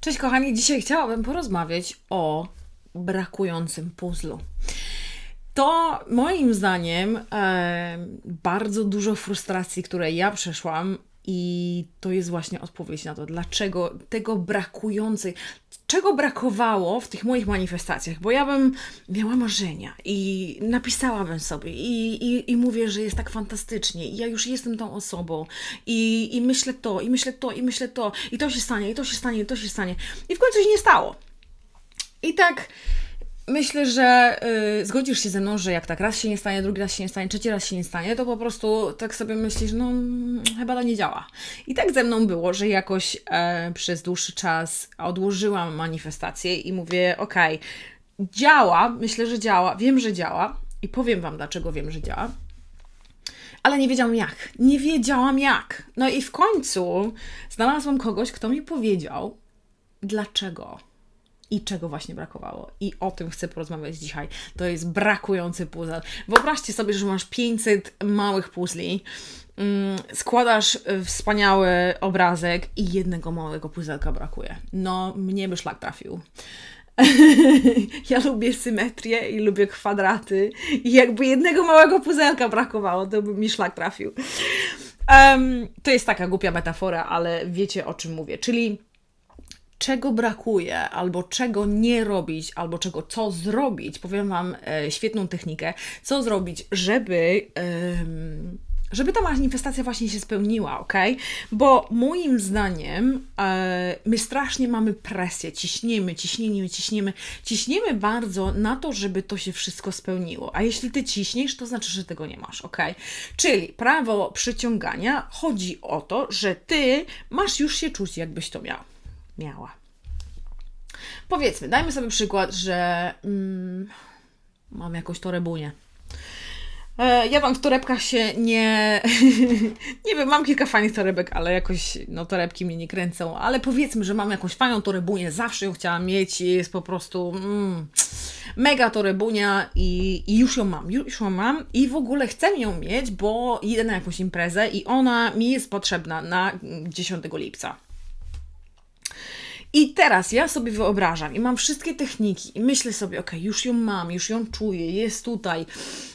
Cześć kochani, dzisiaj chciałabym porozmawiać o brakującym puzzlu. To moim zdaniem e, bardzo dużo frustracji, które ja przeszłam, i to jest właśnie odpowiedź na to, dlaczego tego brakującej, czego brakowało w tych moich manifestacjach, bo ja bym miała marzenia i napisałabym sobie i, i, i mówię, że jest tak fantastycznie i ja już jestem tą osobą i, i myślę to, i myślę to, i myślę to, i to się stanie, i to się stanie, i to się stanie. I w końcu się nie stało. I tak myślę, że y, zgodzisz się ze mną, że jak tak raz się nie stanie, drugi raz się nie stanie, trzeci raz się nie stanie, to po prostu tak sobie myślisz, no chyba to nie działa. I tak ze mną było, że jakoś e, przez dłuższy czas odłożyłam manifestację i mówię, okej, okay, działa, myślę, że działa, wiem, że działa i powiem Wam, dlaczego wiem, że działa. Ale nie wiedziałam jak. Nie wiedziałam jak. No i w końcu znalazłam kogoś, kto mi powiedział, dlaczego i czego właśnie brakowało. I o tym chcę porozmawiać dzisiaj. To jest brakujący puzzle. Wyobraźcie sobie, że masz 500 małych puzli, mm, składasz wspaniały obrazek i jednego małego puzelka brakuje. No, mnie by szlak trafił. ja lubię symetrię i lubię kwadraty. I jakby jednego małego puzelka brakowało, to by mi szlak trafił. Um, to jest taka głupia metafora, ale wiecie o czym mówię. Czyli czego brakuje, albo czego nie robić, albo czego co zrobić. Powiem Wam e, świetną technikę, co zrobić, żeby. żeby ta manifestacja właśnie się spełniła, ok? Bo moim zdaniem e, my strasznie mamy presję, ciśniemy, ciśniemy, ciśniemy, ciśniemy bardzo na to, żeby to się wszystko spełniło. A jeśli ty ciśniesz, to znaczy, że tego nie masz, ok? Czyli prawo przyciągania chodzi o to, że ty masz już się czuć, jakbyś to miał miała. Powiedzmy, dajmy sobie przykład, że mm, mam jakąś torebunię. E, ja tam w torebkach się nie. nie wiem, mam kilka fajnych torebek, ale jakoś no, torebki mnie nie kręcą. Ale powiedzmy, że mam jakąś fajną torebunię, zawsze ją chciałam mieć i jest po prostu. Mm, mega torebunia i, i już ją mam, już ją mam i w ogóle chcę ją mieć, bo idę na jakąś imprezę i ona mi jest potrzebna na 10 lipca. I teraz ja sobie wyobrażam i mam wszystkie techniki i myślę sobie, ok, już ją mam, już ją czuję, jest tutaj,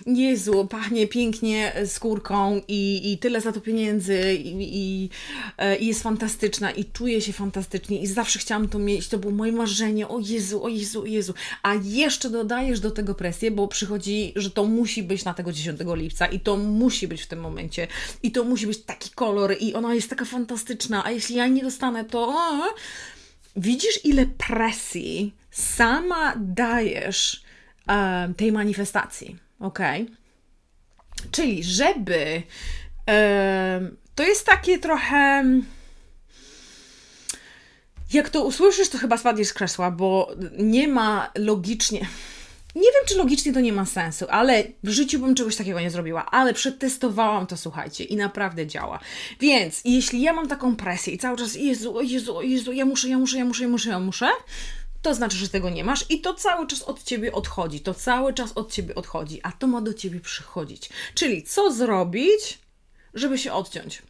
Jezu, pachnie pięknie skórką i, i tyle za to pieniędzy i, i, e, i jest fantastyczna i czuję się fantastycznie i zawsze chciałam to mieć, to było moje marzenie, o Jezu, o Jezu, o Jezu. A jeszcze dodajesz do tego presję, bo przychodzi, że to musi być na tego 10 lipca i to musi być w tym momencie. I to musi być taki kolor i ona jest taka fantastyczna, a jeśli ja nie dostanę, to widzisz, ile presji sama dajesz um, tej manifestacji, ok? Czyli, żeby. Um, to jest takie trochę. Jak to usłyszysz, to chyba spadniesz z krzesła, bo nie ma logicznie. Nie wiem, czy logicznie to nie ma sensu, ale w życiu bym czegoś takiego nie zrobiła, ale przetestowałam to, słuchajcie, i naprawdę działa. Więc jeśli ja mam taką presję i cały czas, Jezu, Jezu, Jezu, ja muszę, ja muszę, ja muszę, ja muszę, ja muszę, to znaczy, że tego nie masz i to cały czas od ciebie odchodzi, to cały czas od ciebie odchodzi, a to ma do ciebie przychodzić. Czyli co zrobić, żeby się odciąć?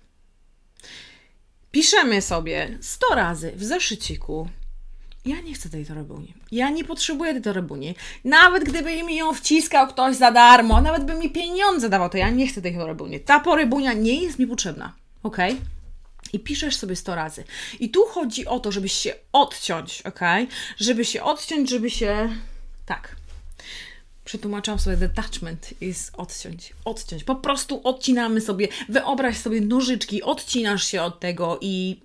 Piszemy sobie 100 razy w zeszyciku ja nie chcę tej torebuni. Ja nie potrzebuję tej torebuni. Nawet gdyby mi ją wciskał ktoś za darmo, nawet by mi pieniądze dawał, to ja nie chcę tej torebuni. Ta torebunia nie jest mi potrzebna. Ok? I piszesz sobie 100 razy. I tu chodzi o to, żeby się odciąć, ok? Żeby się odciąć, żeby się. Tak. Przetłumaczam sobie detachment jest odciąć. Odciąć. Po prostu odcinamy sobie. Wyobraź sobie nożyczki, odcinasz się od tego i.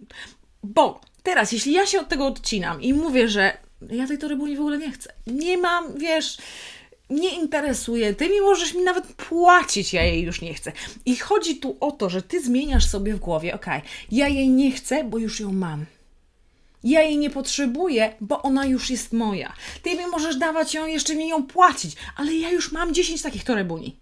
Bo Teraz, jeśli ja się od tego odcinam i mówię, że ja tej torebuni w ogóle nie chcę, nie mam, wiesz, nie interesuje, ty mi możesz mi nawet płacić, ja jej już nie chcę. I chodzi tu o to, że ty zmieniasz sobie w głowie, ok, ja jej nie chcę, bo już ją mam. Ja jej nie potrzebuję, bo ona już jest moja. Ty mi możesz dawać ją, jeszcze mi ją płacić, ale ja już mam 10 takich torebuni.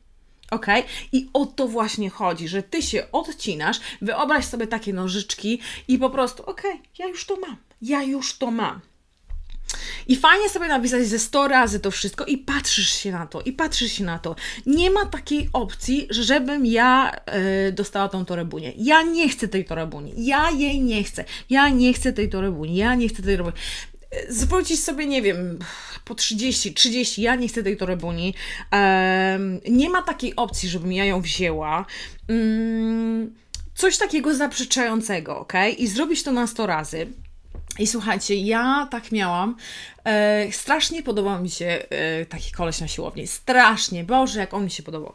Ok? I o to właśnie chodzi, że ty się odcinasz, wyobraź sobie takie nożyczki i po prostu, ok, ja już to mam, ja już to mam. I fajnie sobie napisać ze 100 razy to wszystko i patrzysz się na to, i patrzysz się na to. Nie ma takiej opcji, że żebym ja e, dostała tą torebunię. Ja nie chcę tej torebuni. Ja jej nie chcę. Ja nie chcę tej torebuni. Ja nie chcę tej torebuni. Zwrócić sobie, nie wiem, po 30, 30, ja nie chcę tej torebuni. Nie ma takiej opcji, żebym ja ją wzięła. Mm, coś takiego zaprzeczającego, ok? I zrobić to na 100 razy. I słuchajcie, ja tak miałam. E, strasznie podobał mi się e, taki koleś na siłowni. Strasznie, Boże, jak on mi się podobał.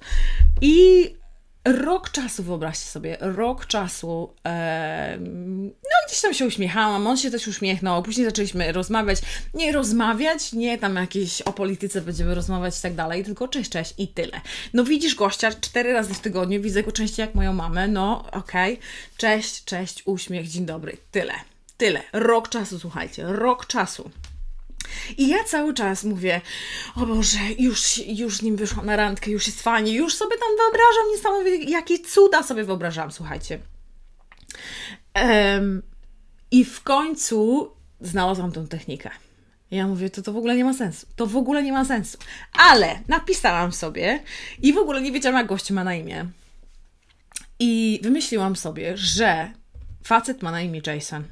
I rok czasu, wyobraźcie sobie, rok czasu, no gdzieś tam się uśmiechałam, on się też uśmiechnął, później zaczęliśmy rozmawiać, nie rozmawiać, nie tam jakieś o polityce będziemy rozmawiać i tak dalej, tylko cześć, cześć i tyle. No widzisz gościa cztery razy w tygodniu, widzę go częściej jak moją mamę, no okej, cześć, cześć, uśmiech, dzień dobry, tyle. Tyle. Rok czasu, słuchajcie, rok czasu. I ja cały czas mówię, o Boże, już, już nim wyszłam na randkę, już jest fajnie, już sobie tam wyobrażam niesamowite, jakie cuda sobie wyobrażam, słuchajcie. Em, I w końcu znalazłam tą technikę. Ja mówię, to to w ogóle nie ma sensu. To w ogóle nie ma sensu. Ale napisałam sobie i w ogóle nie wiedziałam, jak gość ma na imię. I wymyśliłam sobie, że facet ma na imię Jason.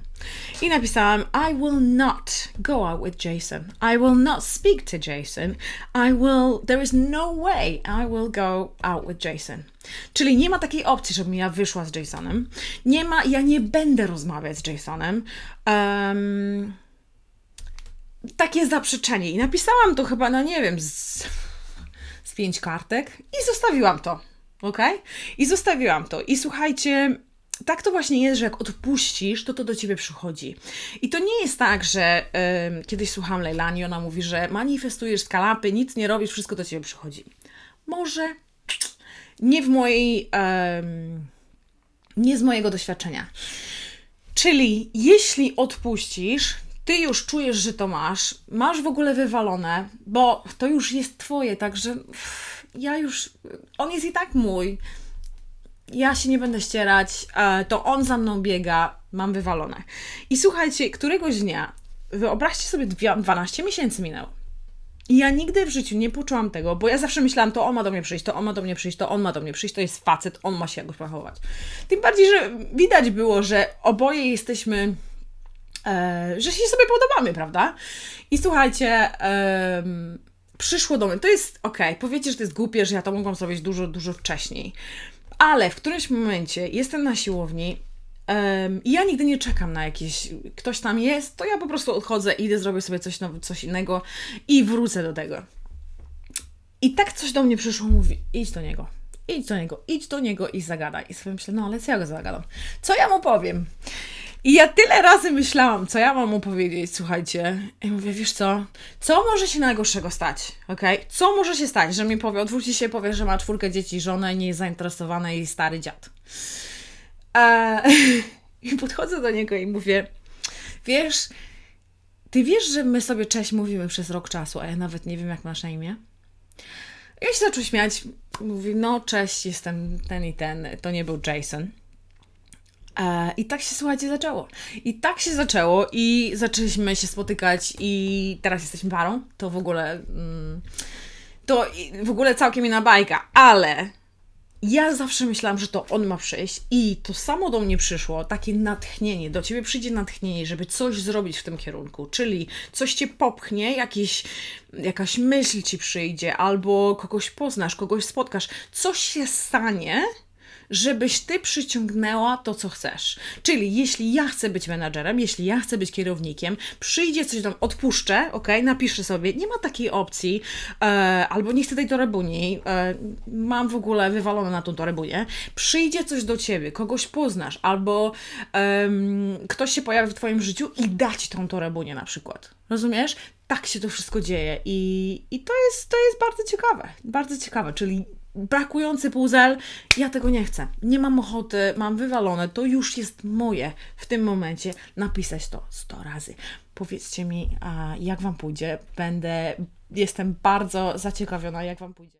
I napisałam: I will not go out with Jason. I will not speak to Jason. I will, there is no way I will go out with Jason. Czyli nie ma takiej opcji, żebym ja wyszła z Jasonem. Nie ma, ja nie będę rozmawiać z Jasonem. Um, takie zaprzeczenie. I napisałam to chyba, no nie wiem, z, z pięć kartek i zostawiłam to. Ok? I zostawiłam to. I słuchajcie, tak to właśnie jest, że jak odpuścisz, to to do ciebie przychodzi. I to nie jest tak, że ym, kiedyś słuchałam Leilani, ona mówi, że manifestujesz skalapy, nic nie robisz, wszystko do ciebie przychodzi. Może nie w mojej, ym, nie z mojego doświadczenia. Czyli jeśli odpuścisz, ty już czujesz, że to masz, masz w ogóle wywalone, bo to już jest twoje, także ja już, on jest i tak mój. Ja się nie będę ścierać, e, to on za mną biega, mam wywalone. I słuchajcie, któregoś dnia, wyobraźcie sobie, dwie- 12 miesięcy minęło. I ja nigdy w życiu nie poczułam tego, bo ja zawsze myślałam, to on ma do mnie przyjść, to on ma do mnie przyjść, to on ma do mnie przyjść, to jest facet, on ma się jakoś zachować. Tym bardziej, że widać było, że oboje jesteśmy, e, że się sobie podobamy, prawda? I słuchajcie, em, przyszło do mnie, to jest, okej, powiecie, że to jest głupie, że ja to mogłam zrobić dużo, dużo wcześniej, ale w którymś momencie jestem na siłowni, em, i ja nigdy nie czekam na jakieś, ktoś tam jest, to ja po prostu odchodzę, idę, zrobię sobie coś, now- coś innego i wrócę do tego. I tak coś do mnie przyszło, mówi, idź do niego, idź do niego, idź do niego i zagadaj. I sobie myślę, no ale co ja go zagadam? Co ja mu powiem? I ja tyle razy myślałam, co ja mam mu powiedzieć, słuchajcie. I mówię, wiesz co, co może się najgorszego stać, okej? Co może się stać, że mi powie, odwróci się i powie, że ma czwórkę dzieci, żonę, nie jest zainteresowany i stary dziad. A, I podchodzę do niego i mówię, wiesz, ty wiesz, że my sobie cześć mówimy przez rok czasu, a ja nawet nie wiem, jak masz na imię? I on się zaczął śmiać. Mówi, no cześć, jestem ten i ten. To nie był Jason. E, I tak się, słuchajcie, zaczęło. I tak się zaczęło i zaczęliśmy się spotykać i teraz jesteśmy parą. To w ogóle... Mm, to w ogóle całkiem inna bajka, ale ja zawsze myślałam, że to on ma przyjść i to samo do mnie przyszło, takie natchnienie, do ciebie przyjdzie natchnienie, żeby coś zrobić w tym kierunku, czyli coś cię popchnie, jakieś, jakaś myśl ci przyjdzie, albo kogoś poznasz, kogoś spotkasz, coś się stanie, żebyś ty przyciągnęła to, co chcesz. Czyli jeśli ja chcę być menadżerem, jeśli ja chcę być kierownikiem, przyjdzie coś tam, odpuszczę, ok, napiszę sobie, nie ma takiej opcji, e, albo nie chcę tej torebuni, e, mam w ogóle wywalone na tą torebunię, przyjdzie coś do ciebie, kogoś poznasz, albo em, ktoś się pojawi w twoim życiu i da ci tą torebunię na przykład. Rozumiesz? Tak się to wszystko dzieje i, i to, jest, to jest bardzo ciekawe, bardzo ciekawe, czyli brakujący puzzle, ja tego nie chcę. Nie mam ochoty, mam wywalone, to już jest moje w tym momencie. Napisać to 100 razy. Powiedzcie mi, jak Wam pójdzie. Będę, jestem bardzo zaciekawiona, jak Wam pójdzie.